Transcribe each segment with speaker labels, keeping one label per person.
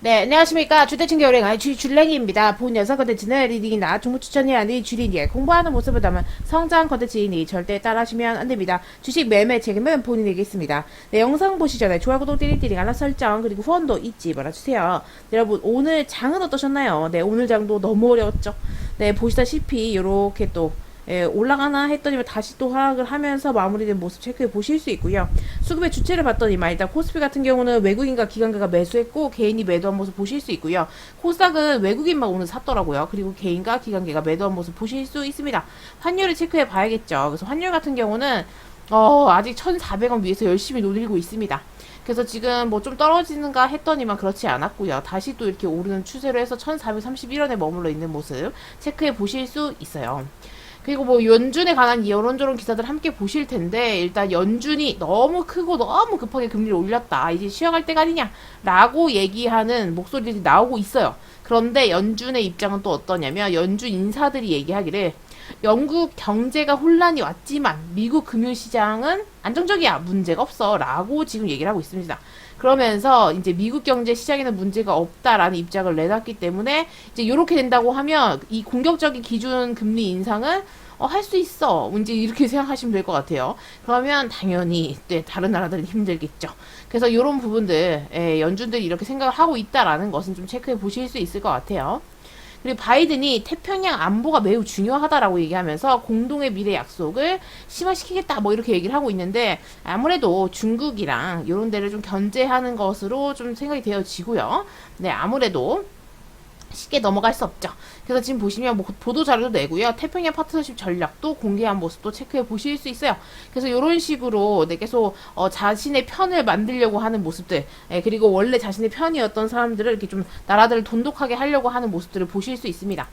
Speaker 1: 네, 안녕하십니까. 주대충 겨울행아의 주줄랭이입니다. 본 영상 컨텐츠는 리딩이나 종목 추천이 아닌 주린이의 공부하는 모습을 담은 성장 컨텐츠이니 절대 따라하시면 안 됩니다. 주식 매매 책임은 본인에게 있습니다. 네, 영상 보시기 전에 좋아요, 구독, 띠리띠리, 알람 설정, 그리고 후원도 잊지 말아주세요. 네, 여러분, 오늘 장은 어떠셨나요? 네, 오늘 장도 너무 어려웠죠? 네, 보시다시피, 요렇게 또, 예, 올라가나 했더니 다시 또 하락을 하면서 마무리된 모습 체크해 보실 수 있고요. 수급의 주체를 봤더니만 일단 코스피 같은 경우는 외국인과 기관가가 매수했고 개인이 매도한 모습 보실 수 있고요. 코스닥은 외국인만 오늘 샀더라고요. 그리고 개인과 기관계가 매도한 모습 보실 수 있습니다. 환율을 체크해 봐야겠죠. 그래서 환율 같은 경우는 어, 아직 1,400원 위에서 열심히 노리고 있습니다. 그래서 지금 뭐 좀 떨어지는가 했더니만 그렇지 않았고요. 다시 또 이렇게 오르는 추세로 해서 1,431원에 머물러 있는 모습 체크해 보실 수 있어요. 그리고 뭐 연준에 관한 이런저런 기사들 함께 보실 텐데 일단 연준이 너무 크고 너무 급하게 금리를 올렸다 이제 쉬어갈 때가 아니냐라고 얘기하는 목소리들이 나오고 있어요. 그런데 연준의 입장은 또 어떠냐면 연준 인사들이 얘기하기를 영국 경제가 혼란이 왔지만 미국 금융시장은 안정적이야 문제가 없어라고 지금 얘기를 하고 있습니다. 그러면서 이제 미국 경제 시장에는 문제가 없다라는 입장을 내놨기 때문에 이제 이렇게 된다고 하면 이 공격적인 기준 금리 인상은 어, 할 수 있어. 이제 이렇게 생각하시면 될 것 같아요. 그러면 당연히 네, 다른 나라들은 힘들겠죠. 그래서 이런 부분들 예, 연준들이 이렇게 생각을 하고 있다라는 것은 좀 체크해 보실 수 있을 것 같아요. 그리고 바이든이 태평양 안보가 매우 중요하다라고 얘기하면서 공동의 미래 약속을 심화시키겠다 뭐 이렇게 얘기를 하고 있는데 아무래도 중국이랑 이런 데를 좀 견제하는 것으로 좀 생각이 되어지고요. 네, 아무래도 쉽게 넘어갈 수 없죠. 그래서 지금 보시면 뭐 보도 자료도 내고요. 태평양 파트너십 전략도 공개한 모습도 체크해 보실 수 있어요. 그래서 이런 식으로 네, 계속 어, 자신의 편을 만들려고 하는 모습들, 예, 그리고 원래 자신의 편이었던 사람들을 이렇게 좀 나라들을 돈독하게 하려고 하는 모습들을 보실 수 있습니다.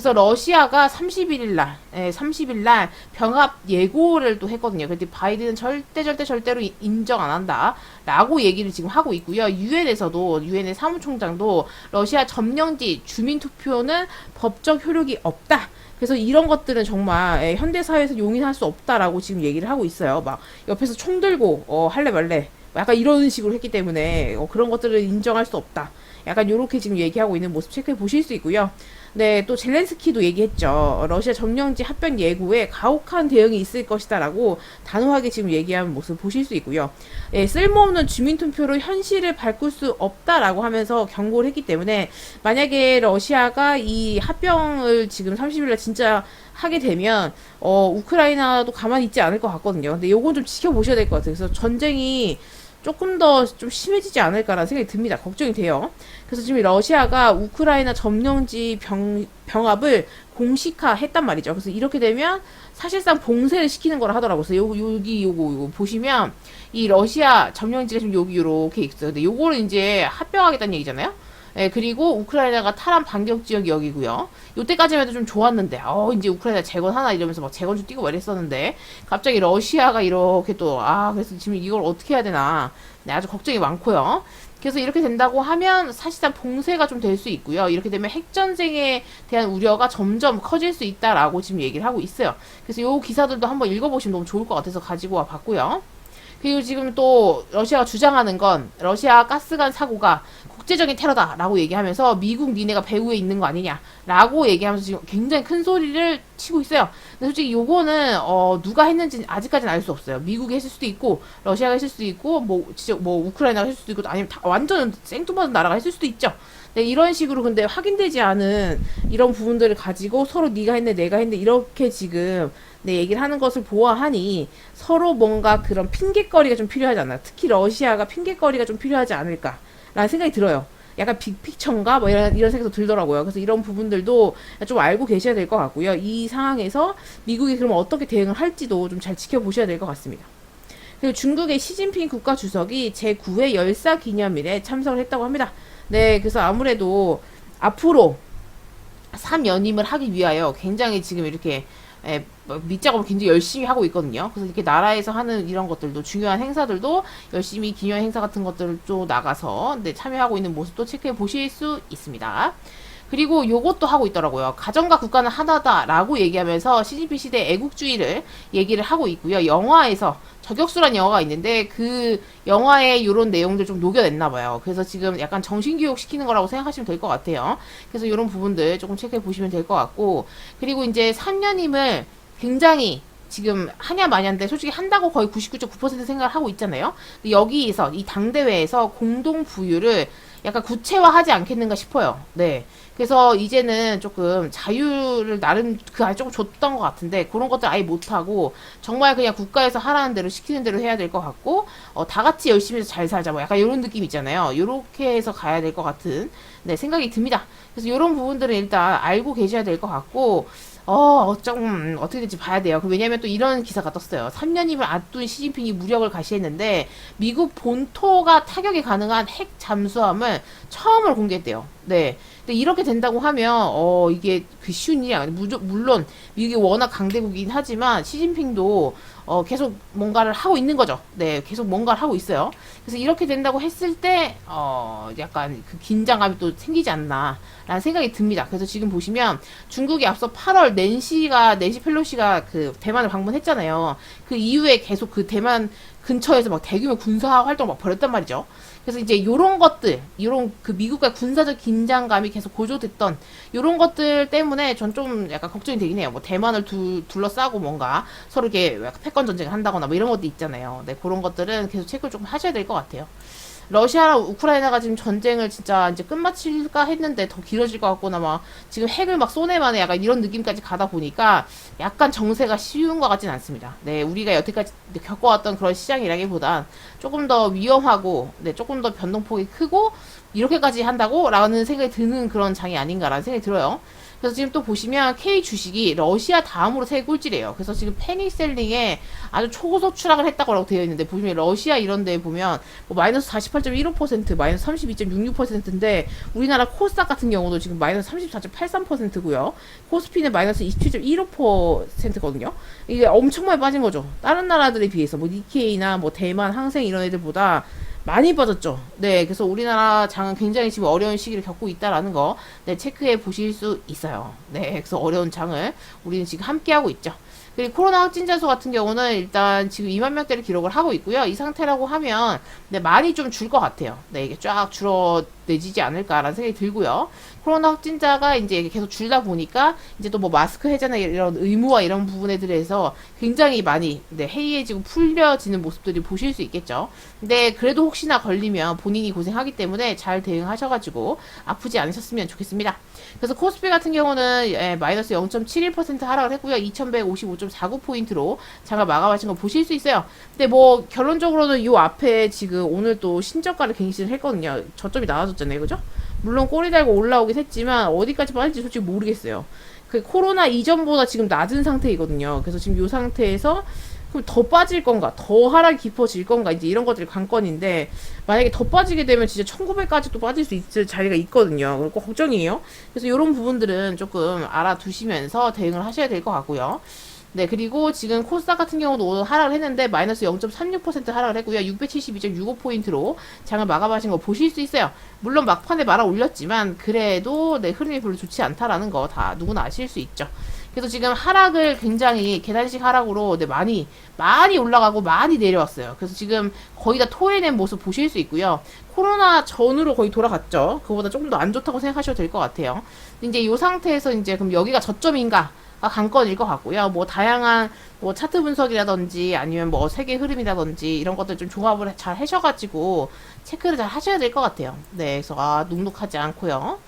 Speaker 1: 그래서 러시아가 31일 날, 예, 30일 날 병합 예고를 또 했거든요. 근데 바이든은 절대 절대 절대로 이- 인정 안 한다라고 얘기를 지금 하고 있고요. 유엔에서도 유엔의 사무총장도 러시아 점령지 주민 투표는 법적 효력이 없다. 그래서 이런 것들은 정말 예, 현대 사회에서 용인할 수 없다라고 지금 얘기를 하고 있어요. 막 옆에서 총 들고 어, 할래 말래 약간 이런 식으로 했기 때문에 어, 그런 것들을 인정할 수 없다. 약간 이렇게 지금 얘기하고 있는 모습 체크해 보실 수 있고요. 네, 또 젤렌스키도 얘기했죠. 러시아 점령지 합병 예고에 가혹한 대응이 있을 것이다라고 단호하게 지금 얘기하는 모습 보실 수 있고요. 예, 쓸모없는 주민투표로 현실을 바꿀 수 없다라고 하면서 경고를 했기 때문에 만약에 러시아가 이 합병을 지금 30일날 진짜 하게 되면 어 우크라이나도 가만히 있지 않을 것 같거든요. 근데 요건 좀 지켜보셔야 될 것 같아요. 그래서 전쟁이 조금 더 좀 심해지지 않을까라는 생각이 듭니다. 걱정이 돼요. 그래서 지금 러시아가 우크라이나 점령지 병, 병합을 공식화했단 말이죠. 그래서 이렇게 되면 사실상 봉쇄를 시키는 거라 하더라고요. 그래서 요, 여기 요거, 요거 보시면 이 러시아 점령지가 지금 여기 요렇게 있어요. 근데 요거를 이제 합병하겠다는 얘기잖아요. 예, 그리고 우크라이나가 탈환 반격 지역이 여기고요. 요때까지만 해도 좀 좋았는데, 어, 이제 우크라이나 재건 하나 이러면서 막 재건주 뛰고 막 이랬었는데, 갑자기 러시아가 이렇게 또, 아, 그래서 지금 이걸 어떻게 해야 되나. 네, 아주 걱정이 많고요. 그래서 이렇게 된다고 하면 사실상 봉쇄가 좀 될 수 있고요. 이렇게 되면 핵전쟁에 대한 우려가 점점 커질 수 있다라고 지금 얘기를 하고 있어요. 그래서 요 기사들도 한번 읽어보시면 너무 좋을 것 같아서 가지고 와 봤고요. 그리고 지금 또 러시아가 주장하는 건 러시아 가스관 사고가 국제적인 테러다라고 얘기하면서 미국 니네가 배후에 있는 거 아니냐라고 얘기하면서 지금 굉장히 큰 소리를 치고 있어요. 근데 솔직히 요거는 어 누가 했는지 아직까지는 알 수 없어요. 미국이 했을 수도 있고 러시아가 했을 수도 있고 뭐 진짜 뭐 우크라이나가 했을 수도 있고 아니면 다 완전 생뚱맞은 나라가 했을 수도 있죠. 네, 이런 식으로 근데 확인되지 않은 이런 부분들을 가지고 서로 네가 했네 내가 했네 이렇게 지금 네, 얘기를 하는 것을 보아하니 서로 뭔가 그런 핑계거리가 좀 필요하지 않나. 특히 러시아가 핑계거리가 좀 필요하지 않을까라는 생각이 들어요. 약간 빅픽처인가? 뭐 이런, 이런 생각도 들더라고요. 그래서 이런 부분들도 좀 알고 계셔야 될 것 같고요. 이 상황에서 미국이 그러면 어떻게 대응을 할지도 좀 잘 지켜보셔야 될 것 같습니다. 그리고 중국의 시진핑 국가 주석이 제9회 열사 기념일에 참석을 했다고 합니다. 네, 그래서 아무래도 앞으로 3연임을 하기 위하여 굉장히 지금 이렇게 에, 뭐 밑작업을 굉장히 열심히 하고 있거든요. 그래서 이렇게 나라에서 하는 이런 것들도 중요한 행사들도 열심히 기념 행사 같은 것들을 또 나가서 네, 참여하고 있는 모습도 체크해 보실 수 있습니다. 그리고 요것도 하고 있더라고요. 가정과 국가는 하나다라고 얘기하면서 시진핑 시대 애국주의를 얘기를 하고 있고요. 영화에서 저격수란 영화가 있는데 그 영화에 이런 내용들 좀 녹여냈나 봐요. 그래서 지금 약간 정신교육 시키는 거라고 생각하시면 될 것 같아요. 그래서 이런 부분들 조금 체크해 보시면 될 것 같고 그리고 이제 3년임을 굉장히 지금 하냐 마냐인데 솔직히 한다고 거의 99.9% 생각을 하고 있잖아요. 근데 여기에서 이 당대회에서 공동 부유를 약간 구체화하지 않겠는가 싶어요. 네. 그래서 이제는 조금 자유를 나름 그 안에 조금 줬던 것 같은데 그런 것들 아예 못하고 정말 그냥 국가에서 하라는 대로 시키는 대로 해야 될 것 같고 어, 다 같이 열심히 해서 잘 살자 뭐 약간 이런 느낌 있잖아요. 요렇게 해서 가야 될 것 같은 네, 생각이 듭니다. 그래서 이런 부분들은 일단 알고 계셔야 될 것 같고 어, 좀, 어떻게 될지 봐야 돼요. 그 왜냐면 또 이런 기사가 떴어요. 3년임을 앞둔 시진핑이 무력을 가시했는데, 미국 본토가 타격이 가능한 핵 잠수함을 처음으로 공개했대요. 네. 근데 이렇게 된다고 하면, 어, 이게 그 쉬운 일이 아니에요. 물론, 미국이 워낙 강대국이긴 하지만, 시진핑도, 어, 계속 뭔가를 하고 있는 거죠. 네. 계속 뭔가를 하고 있어요. 그래서 이렇게 된다고 했을 때, 어, 약간 그 긴장감이 또 생기지 않나, 라는 생각이 듭니다. 그래서 지금 보시면, 중국이 앞서 8월 낸시가 낸시 펠로시가 그 대만을 방문했잖아요. 그 이후에 계속 그 대만 근처에서 막 대규모 군사 활동 막 벌였단 말이죠. 그래서 이제 요런 것들, 요런 그 미국과 군사적 긴장감이 계속 고조됐던 요런 것들 때문에 전 좀 약간 걱정이 되긴 해요. 뭐 대만을 두, 둘러싸고 뭔가 서로 이렇게 패권 전쟁을 한다거나 뭐 이런 것도 있잖아요. 네, 그런 것들은 계속 체크를 조금 하셔야 될 것 같아요. 러시아랑 우크라이나가 지금 전쟁을 진짜 이제 끝마칠까 했는데 더 길어질 것 같거나 막 지금 핵을 막 쏘내만에 약간 이런 느낌까지 가다 보니까 약간 정세가 쉬운 것 같진 않습니다. 네, 우리가 여태까지 겪어왔던 그런 시장이라기보단 조금 더 위험하고, 네, 조금 더 변동폭이 크고, 이렇게까지 한다고? 라는 생각이 드는 그런 장이 아닌가라는 생각이 들어요. 그래서 지금 또 보시면 K 주식이 러시아 다음으로 세계 꼴찌래요. 그래서 지금 패닉셀링에 아주 초고속 추락을 했다고 되어 있는데 보시면 러시아 이런 데 보면 뭐 마이너스 48.15% 마이너스 32.66%인데 우리나라 코스닥 같은 경우도 지금 마이너스 34.83%고요. 코스피는 마이너스 27.15%거든요. 이게 엄청 많이 빠진 거죠. 다른 나라들에 비해서 뭐 니케이나 뭐 대만, 항생 이런 애들보다 많이 빠졌죠. 네, 그래서 우리나라 장은 굉장히 지금 어려운 시기를 겪고 있다라는 거, 네, 체크해 보실 수 있어요. 네, 그래서 어려운 장을 우리는 지금 함께 하고 있죠. 그리고 코로나 확진자 수 같은 경우는 일단 지금 2만 명대를 기록을 하고 있고요. 이 상태라고 하면 네, 많이 좀 줄 것 같아요. 네, 이게 쫙 줄어 내지지 않을까라는 생각이 들고요. 코로나 확진자가 이제 계속 줄다 보니까 이제 또 뭐 마스크 해제나 이런 의무와 이런 부분에 대해서 굉장히 많이 네, 해이해지고 풀려지는 모습들이 보실 수 있겠죠. 근데 그래도 혹시나 걸리면 본인이 고생하기 때문에 잘 대응하셔가지고 아프지 않으셨으면 좋겠습니다. 그래서 코스피 같은 경우는 예, 마이너스 0.71% 하락을 했고요. 2155.49포인트로 장을 마감하신 거 보실 수 있어요. 근데 뭐 결론적으로는 요 앞에 지금 오늘 또 신저가를 갱신을 했거든요. 저점이 나와 줬잖아요. 그죠? 물론 꼬리 달고 올라오긴 했지만 어디까지 빠질지 솔직히 모르겠어요. 그 코로나 이전보다 지금 낮은 상태이거든요. 그래서 지금 요 상태에서 그럼 더 빠질 건가, 더 하락이 깊어질 건가, 이제 이런 것들이 관건인데, 만약에 더 빠지게 되면 진짜 1900까지 또 빠질 수 있을 자리가 있거든요. 그리고 걱정이에요. 그래서 이런 부분들은 조금 알아두시면서 대응을 하셔야 될 것 같고요. 네, 그리고 지금 코스닥 같은 경우도 오늘 하락을 했는데, 마이너스 0.36% 하락을 했고요. 672.65포인트로 장을 마감하신 거 보실 수 있어요. 물론 막판에 말아 올렸지만, 그래도 네, 흐름이 별로 좋지 않다라는 거 다 누구나 아실 수 있죠. 그래서 지금 하락을 굉장히 계단식 하락으로 네, 많이 많이 올라가고 많이 내려왔어요. 그래서 지금 거의 다 토해낸 모습 보실 수 있고요. 코로나 전으로 거의 돌아갔죠. 그거보다 조금 더 안 좋다고 생각하셔도 될 것 같아요. 이제 이 상태에서 이제 그럼 여기가 저점인가? 가 관건일 것 같고요. 뭐 다양한 뭐 차트 분석이라든지 아니면 뭐 세계 흐름이라든지 이런 것들 좀 종합을 잘 하셔가지고 체크를 잘 하셔야 될 것 같아요. 네, 그래서 아 눅눅하지 않고요.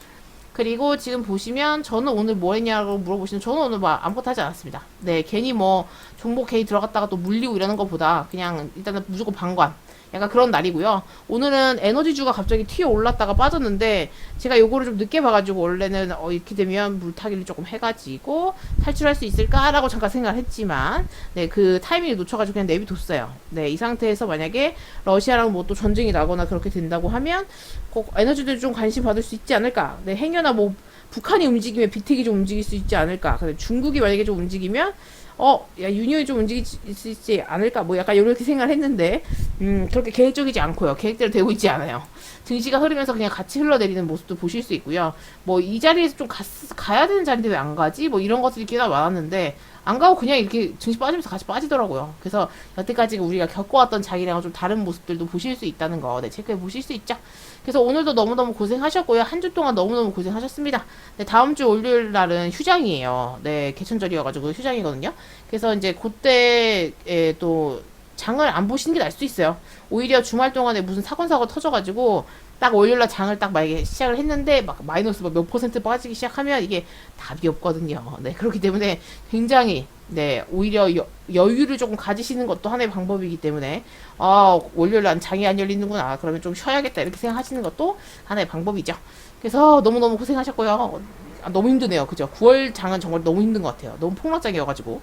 Speaker 1: 그리고 지금 보시면 저는 오늘 뭐 했냐고 물어보시는 저는 오늘 뭐 아무것도 하지 않았습니다. 네, 괜히 뭐 종목 괜히 들어갔다가 또 물리고 이러는 것보다 그냥 일단은 무조건 방관. 약간 그런 날이고요. 오늘은 에너지주가 갑자기 튀어 올랐다가 빠졌는데 제가 요거를 좀 늦게 봐가지고 원래는 어 이렇게 되면 물타기를 조금 해가지고 탈출할 수 있을까라고 잠깐 생각을 했지만 네 그 타이밍을 놓쳐가지고 그냥 내비뒀어요. 네 이 상태에서 만약에 러시아랑 뭐 또 전쟁이 나거나 그렇게 된다고 하면 꼭 에너지들 좀 관심 받을 수 있지 않을까. 네 행여나 뭐 북한이 움직이면 빅텍이 좀 움직일 수 있지 않을까. 근데 중국이 만약에 좀 움직이면 어, 야, 유니온이 좀 있지 않을까. 뭐 약간 이렇게 생각을 했는데, 음, 그렇게 계획적이지 않고요. 계획대로 되고 있지 않아요. 증시가 흐르면서 그냥 같이 흘러내리는 모습도 보실 수 있고요. 뭐 이 자리에서 좀 갔, 가야 되는 자리인데 왜 안 가지? 뭐 이런 것들이 꽤나 많았는데, 안 가고 그냥 이렇게 증시 빠지면서 같이 빠지더라고요. 그래서 여태까지 우리가 겪어왔던 자기랑은 좀 다른 모습들도 보실 수 있다는 거, 네, 체크해 보실 수 있죠. 그래서 오늘도 너무너무 고생하셨고요. 한 주 동안 너무너무 고생하셨습니다. 네, 다음 주 월요일 날은 휴장이에요. 네, 개천절이어가지고 휴장이거든요. 그래서 이제 그때에 또 장을 안 보시는 게 나을 수도 있어요. 오히려 주말 동안에 무슨 사건 사고 터져가지고 딱 월요일날 장을 딱 만약에 시작을 했는데 막 마이너스 몇 퍼센트 빠지기 시작하면 이게 답이 없거든요. 네 그렇기 때문에 굉장히 네 오히려 여, 여유를 조금 가지시는 것도 하나의 방법이기 때문에 아 월요일날 장이 안 열리는구나 그러면 좀 쉬어야겠다 이렇게 생각하시는 것도 하나의 방법이죠. 그래서 너무 너무 고생하셨고요. 아, 너무 힘드네요. 그죠? 9월 장은 정말 너무 힘든 것 같아요. 너무 폭락장이어가지고.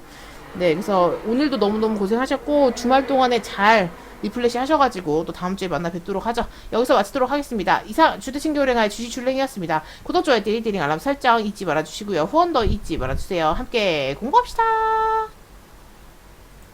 Speaker 1: 네, 그래서 오늘도 너무너무 고생하셨고, 주말 동안에 잘 리플레시 하셔가지고, 또 다음 주에 만나 뵙도록 하죠. 여기서 마치도록 하겠습니다. 이상, 주대친 교랭아의 주식 줄랭이었습니다. 구독, 좋아요, 띠리띠링 알람 설정 잊지 말아주시고요. 후원도 잊지 말아주세요. 함께 공부합시다!